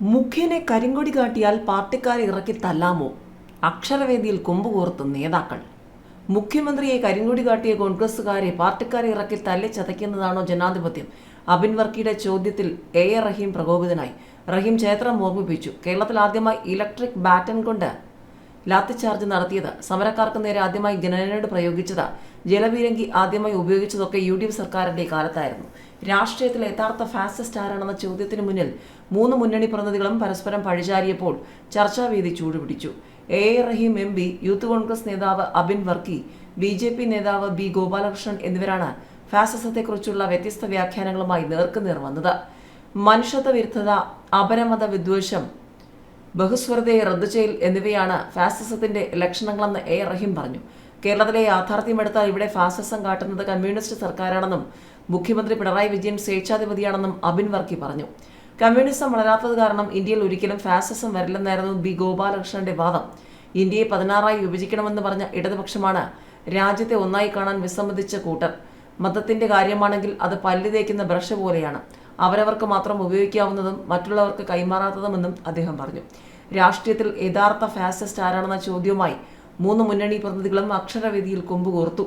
മുഖ്യനെ കരിങ്കൊടി കാട്ടിയാൽ പാർട്ടിക്കാരെ ഇറക്കി തല്ലാമോ? അക്ഷരവേദിയിൽ കൊമ്പുകോർത്ത് നേതാക്കൾ. മുഖ്യമന്ത്രിയെ കരിങ്കൊടി കാട്ടിയ കോൺഗ്രസുകാരെ പാർട്ടിക്കാരെ ഇറക്കി തല്ലി ചതയ്ക്കുന്നതാണോ ജനാധിപത്യം? അബിൻ വർക്കിയുടെ ചോദ്യത്തിൽ എ എ റഹീം പ്രകോപിതനായി. റഹീം ചരിത്രം ഓർമ്മിപ്പിച്ചു. കേരളത്തിൽ ആദ്യമായി ഇലക്ട്രിക് ബാറ്റൺ കൊണ്ട് ലാത്തിചാർജ് നടത്തിയത് സമരക്കാർക്ക് നേരെ ആദ്യമായി ഗ്രനേഡ് പ്രയോഗിച്ചത്. ജലപീരങ്കി ആദ്യമായി ഉപയോഗിച്ചതൊക്കെ യു ഡി എഫ് സർക്കാരിന്റെ കാലത്തായിരുന്നു. രാഷ്ട്രീയത്തിലെ യഥാർത്ഥ ഫാസിസ്റ്റ് ആരാണെന്ന ചോദ്യത്തിന് മുന്നിൽ മൂന്ന് മുന്നണി പ്രതിനിധികളും പരസ്പരം പഴിചാരിയപ്പോൾ ചർച്ചാവേദി ചൂടുപിടിച്ചു. A A Rahim M P youth Congress നേതാവ് Abin Varkey B J P നേതാവ് ബി ഗോപാലകൃഷ്ണൻ എന്നിവരാണ് ഫാസിസത്തെക്കുറിച്ചുള്ള വ്യത്യസ്ത വ്യാഖ്യാനങ്ങളുമായി നേർക്കുനേർ വന്നത്. മനുഷ്യത്വ വിരുദ്ധത അപരമത വിദ്വേഷം ബഹുസ്വരതയെ റദ്ദു ചെയ്യൽ എന്നിവയാണ് ഫാസിസത്തിന്റെ ലക്ഷണങ്ങളെന്ന് എ റഹീം പറഞ്ഞു. കേരളത്തിലെ യാഥാർത്ഥ്യമെടുത്താൽ ഇവിടെ ഫാസിസം കാട്ടുന്നത് കമ്മ്യൂണിസ്റ്റ് സർക്കാരാണെന്നും മുഖ്യമന്ത്രി പിണറായി വിജയൻ സ്വേച്ഛാധിപതിയാണെന്നും അബിൻ വർക്കി പറഞ്ഞു. കമ്മ്യൂണിസം വളരാത്തത് കാരണം ഇന്ത്യയിൽ ഒരിക്കലും ഫാസിസം വരില്ലെന്നായിരുന്നു ബി ഗോപാലകൃഷ്ണന്റെ വാദം. ഇന്ത്യയെ പതിനാറായി വിഭജിക്കണമെന്ന് പറഞ്ഞ ഇടതുപക്ഷമാണ് രാജ്യത്തെ ഒന്നായി കാണാൻ വിസമ്മതിച്ച കൂട്ടർ. മതത്തിന്റെ കാര്യമാണെങ്കിൽ അത് പല്ലു തേക്കുന്ന ബ്രഷ് പോലെയാണ്. അവരവർക്ക് മാത്രം ഉപയോഗിക്കാവുന്നതും മറ്റുള്ളവർക്ക് കൈമാറാത്തതുമെന്നും അദ്ദേഹം പറഞ്ഞു. രാഷ്ട്രീയത്തിൽ യഥാർത്ഥ ഫാസിസ്റ്റ് ആരാണെന്ന ചോദ്യവുമായി മൂന്ന് മുന്നണി പ്രതിനിധികളും അക്ഷരവേദിയിൽ കൊമ്പുകോർത്തു